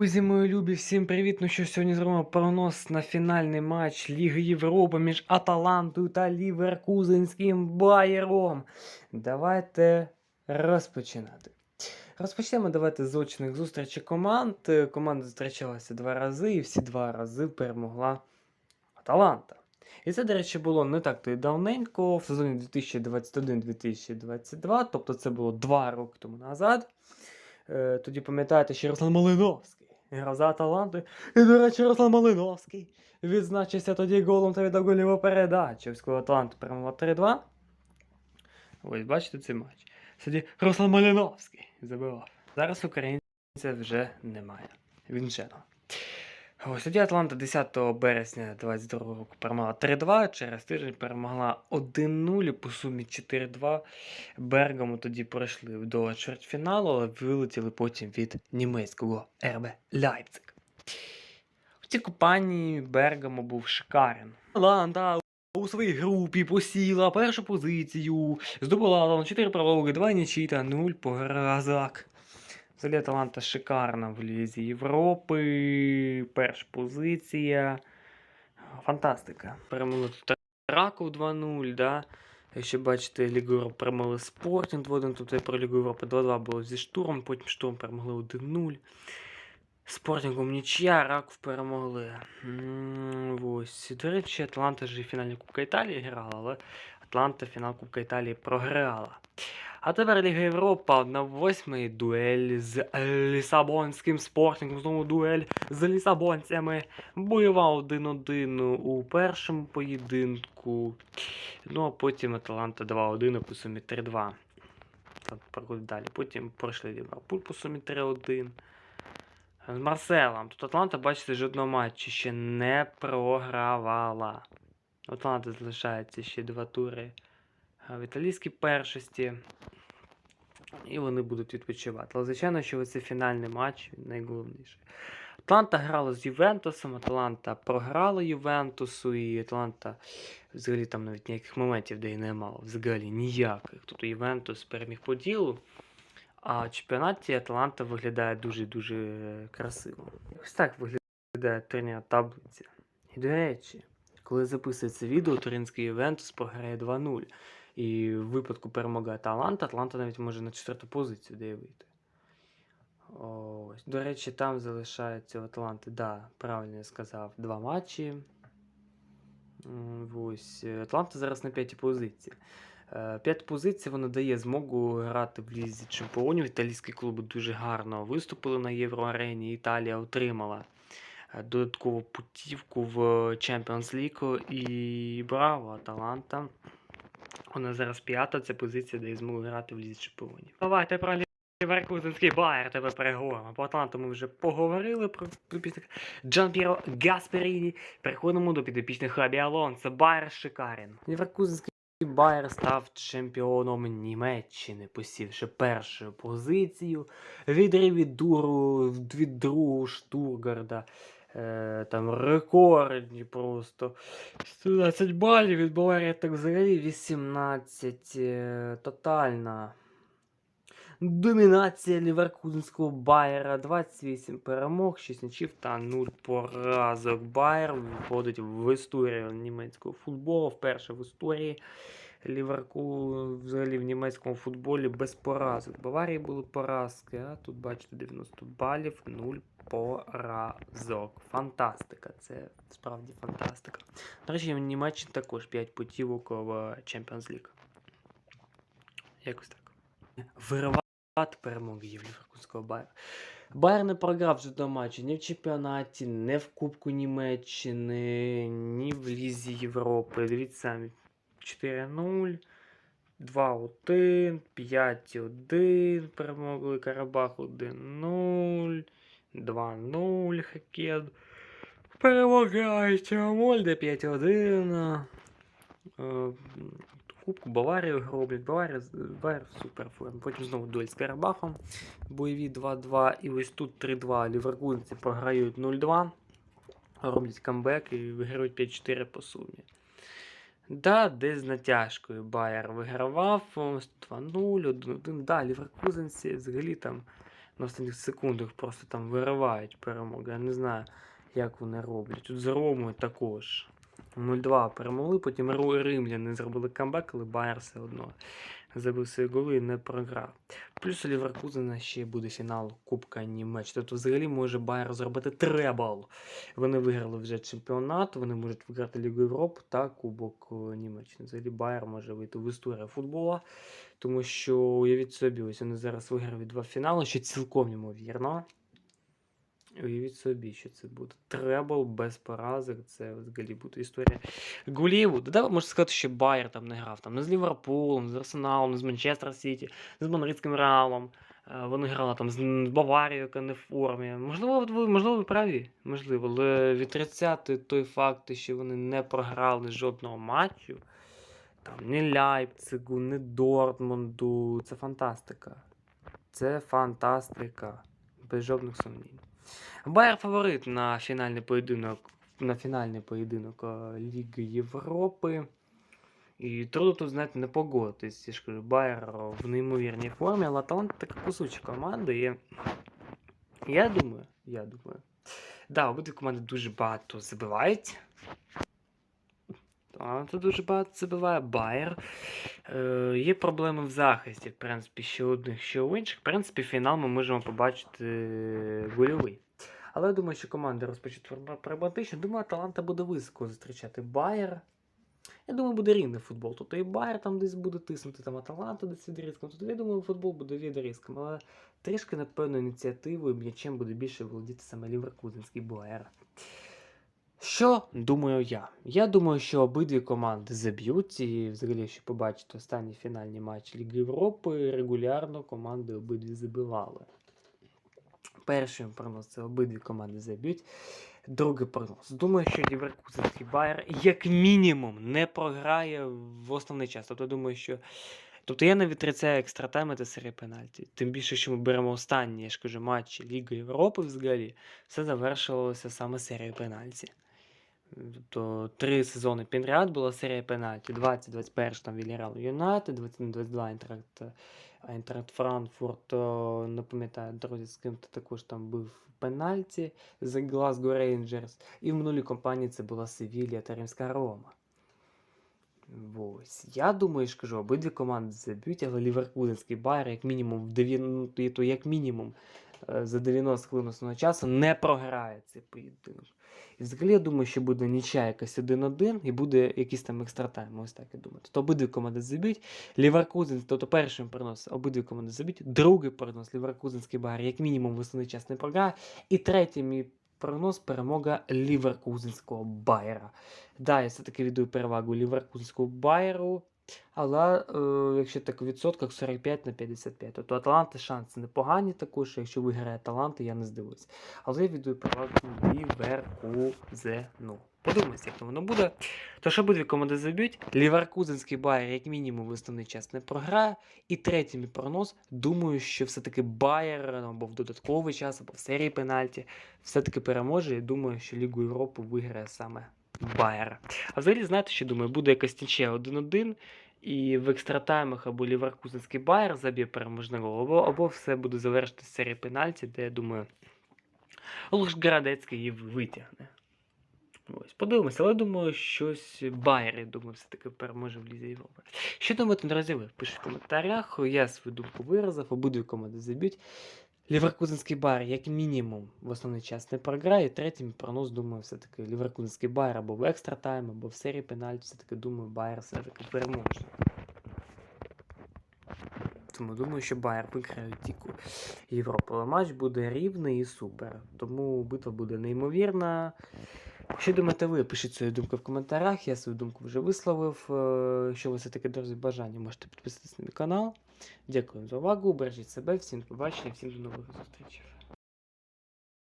Друзі, мої любі, всім привіт! Ну що, сьогодні зробимо прогноз на фінальний матч Ліги Європи між Аталантою та Ліверкузенським Байером. Давайте розпочинати. Розпочнемо давайте з очних зустрічей команд. Команда зустрічалася два рази, і всі два рази перемогла Аталанта. І це, до речі, було не так то й давненько, в сезоні 2021-2022, тобто це було два роки тому назад. Е, Тоді пам'ятаєте, що Руслан Малиновський грав таланту. І, до речі, Руслан Малиновський відзначився тоді голом та віддав голіву передачу. Військову Аталанту перемогла 3-2. Ось бачите цей матч. Тоді Руслан Малиновський забивав. Зараз українця вже немає. Він тоді Атланта 10 березня 22 року перемогла 3-2, через тиждень перемогла 1-0 по сумі 4-2. Бергаму тоді пройшли до чвертьфіналу, але вилетіли потім від німецького РБ Лайпциг. В цій компанії Бергамо був шикарен. Атланта у своїй групі посіла першу позицію, здобула там 4 прологи, 2 нічі та 0 поразок. Взагалі Аталанта шикарна в Лізі Європи. Перша позиція. Фантастика. Перемогли тут Раков 2-0, да? Якщо бачите, Лігу Європи перемогли Спортінг 2-1, тут я про Лігу Європи 2-2 було зі штурмом, потім штурм перемогли 1-0. Спортингом нічия, Раков перемогли. Ось. До речі, Атланта ж і в фіналі Кубка Італії грала, але Атланта фінал Кубка Італії програла. А тепер Ліга Європа на восьмий дуель з Лісабонським спортингом. Знову дуель з лісабонцями. Бойова 1-1 у першому поєдинку. Ну а потім Аталанта 2-1 по сумі 3-2. Там проходить далі. Потім пройшли Ліверпуль по сумі 3-1. З Марселем. Тут Атланта, бачите, жодного матчу ще не програвала. Атланти залишається ще два тури в італійській першості. І вони будуть відпочивати. Але, звичайно, що це фінальний матч, він найголовніший. Атланта грала з Ювентусом, Атланта програла Ювентусу, і Атланта взагалі там навіть ніяких моментів, де і не мало. Взагалі ніяких. Тобто Ювентус переміг по ділу. А в чемпіонаті Атланта виглядає дуже-дуже красиво. Ось так виглядає турнірна таблиця. І до речі, коли записується відео, Туринський Ювентус програє 2-0. І в випадку перемоги Аталанта, Атланта навіть може на четверту позицію де вийти. Ось. До речі, там залишається Атланти, да, правильно я сказав, два матчі. Ось. Атланта зараз на п'ятій позиції. Е, П'ята позиція вона дає змогу грати в лізі чемпіонів. Італійські клуби дуже гарно виступили на Євроарені. Італія отримала додаткову путівку в Champions League. І браво, Аталанта. Вона зараз п'ята, це позиція, дає змогу грати в лізі чемпіонів. Давайте про Ліверкузенський Байер тебе переговоримо. По Атланту ми вже поговорили про підопічних Джан П'єро Гасперіні. Переходимо до підопічних Хабі Алонсо. Байер шикарен. Ліверкузенський Байер став чемпіоном Німеччини, посівши першу позицію. Відрив від дуру від другого Штургарда. Е, там рекордні просто. 17 балів від Баварії, так взагалі 18. Е, тотальна. Домінація Ліверкузенського Байера. 28 перемог, 6 нічів та 0 поразок. Байер входить в історію німецького футболу. Вперше в історії Ліверку взагалі в німецькому футболі без поразок. В Баварії були поразки, а тут бачите 90 балів, 0 поразок. Фантастика. Це справді фантастика. До речі, в Німеччині також 5 путівок в Champions League. Якось так. Виривати перемоги є в Ліверкузького Байер не програв жодного матчу ні в чемпіонаті, ні в Кубку Німеччини, ні в Лізі Європи. Дивіться самі. 4-0, 2-1, 5-1, перемогли Карабах 1-0, 2-0, Хакет. Перемагається Мольде 5-1. Е, Кубку Баварію гроблять. Баварія, Баварія в суперформі. Потім знову дуель з Карабахом. Бойові 2-2. І ось тут 3-2. Ліверкузенці програють 0-2. Роблять камбек і виграють 5-4 по сумі. Да, десь з натяжкою Байер вигравав 2-0, 1-1. Да, Ліверкузенці взагалі там на останніх секундах просто там виривають перемоги. Я не знаю, як вони роблять. Тут з Ромою також. 0-2 перемогли, потім римляни зробили камбек, але Байер все одно забив свої голи і не програв. Плюс у Ліверкузена ще буде фінал Кубка Німеччини. Тобто взагалі може Байер зробити требл. Вони виграли вже чемпіонат, вони можуть виграти Лігу Європи та Кубок е, Німеччини. Взагалі Байер може вийти в історію футбола, тому що уявіть собі, ось вони зараз виграли два фінали, що цілком ймовірно. Уявіть собі, що це буде. Требл без поразок, це взагалі буде історія Голівуду. Да, можна сказати, що Байер там не грав. Там не з Ліверпулем, з Арсеналом, не з Манчестер Сіті, не з Мадридським Реалом. Е, Вони грали там з Баварією, яка не в формі. Можливо, ви, можливо, ви праві. Можливо, але відрицяти той факт, що вони не програли жодного матчу. Там ні Ляйпцигу, ні Дортмунду. Це фантастика. Це фантастика. Без жодних сумнів. Байер фаворит на фінальний поєдинок на фінальний поєдинок е, Ліги Європи. І трудно тут, знаєте, не погодитись. Я ж кажу, Байер в неймовірній формі, але талант така кусуча команда. І я думаю, я думаю. Да, обидві команди дуже багато забивають. Таланта дуже багато забиває Байер. Е, є проблеми в захисті, в принципі, що одних, що у інших. В принципі, фінал ми можемо побачити е, гольовий. Але я думаю, що команди розпочнуть фор- прагматично. Думаю, Аталанта буде високо зустрічати Байер. Я думаю, буде рівний футбол. Тобто і Байер там десь буде тиснути, там Аталанта десь відрізком. Тобто, я думаю, футбол буде відрізком. Але трішки, напевно, ініціативою м'ячем буде більше володіти саме Ліверкузенський Байер. Що думаю я? Я думаю, що обидві команди заб'ють, і взагалі, якщо побачити останні фінальні матчі Ліги Європи, регулярно команди обидві забивали. Перший прогноз це обидві команди заб'ють. Другий прогноз. Думаю, що Ліверкузенський Байер як мінімум не програє в основний час. Тобто думаю, що. Тобто я не відрицяю екстратайми та серії пенальті. Тим більше, що ми беремо останні, я ж кажу, матчі Ліги Європи взагалі, все завершилося саме серією пенальті. Тобто три сезони підряд була серія пенальті. 20-21 там Вільярал Юнайтед, 21-22 Айнтракт, Айнтракт Франкфурт, не пам'ятаю, друзі, з ким то також там був пенальті з Glasgow Рейнджерс. І в минулій компанії це була Севілія та Римська Рома. Ось. Я думаю, ж кажу, обидві команди заб'ють, але Ліверкузенський Байер, як мінімум, в 90, то як мінімум за 90 хвилин основного часу не програє цей поєдинок. І взагалі я думаю, що буде нічия якась 1-1 і буде якийсь там екстратайм. Ось так я думаю. Тобто обидві команди заб'ють. Ліверкузен, тобто першим перенос обидві команди заб'ють. Другий перенос Ліверкузенський Байер, як мінімум в основний час не програє. І третій мій прогноз перемога Ліверкузенського Байера. Да, я все-таки віддаю перевагу Ліверкузенському Байеру. Але е, якщо так у відсотках 45 на 55, то Аталанти шанси непогані також. Якщо виграє Аталанти, я не здивуюсь. Але я віддаю перевагу Ліверкузену. Подумайте, як воно буде. То що обидві команди заб'ють, Ліверкузенський Байер, як мінімум, в основний час не програє. І третій мій прогноз, думаю, що все-таки Байер ну, або в додатковий час, або в серії пенальті, все-таки переможе. І думаю, що Лігу Європи виграє саме Байер. А взагалі, знаєте, що думаю, буде якась нічия 1-1. І в екстратаймах або Ліверкузенський Байер заб'є переможний гол, або, або все буде завершити серії пенальті, де я думаю, Лужградецький її витягне. Ось, подивимося, але думаю, щось Байер, я думаю, все-таки переможе в Лізі Європи. Що думаєте, друзі, ви? Пишіть в коментарях. Я свою думку виразив, обидві команди заб'ють. Ліверкузенський Байер, як мінімум, в основний час не програє. Третім прогноз, думаю, все-таки Ліверкузенський Байер або в екстра тайм, або в серії пенальті, все-таки думаю, Байер все-таки переможе. Тому думаю, що Байер виграє Тіку Європи. Але матч буде рівний і супер. Тому битва буде неймовірна. Що думаєте ви? Пишіть свою думку в коментарях. Я свою думку вже висловив. Е, Якщо у вас таке друзі бажання, можете підписатися на мій канал. Дякую за увагу. Бережіть себе, всім побачення, всім до нових зустрічей.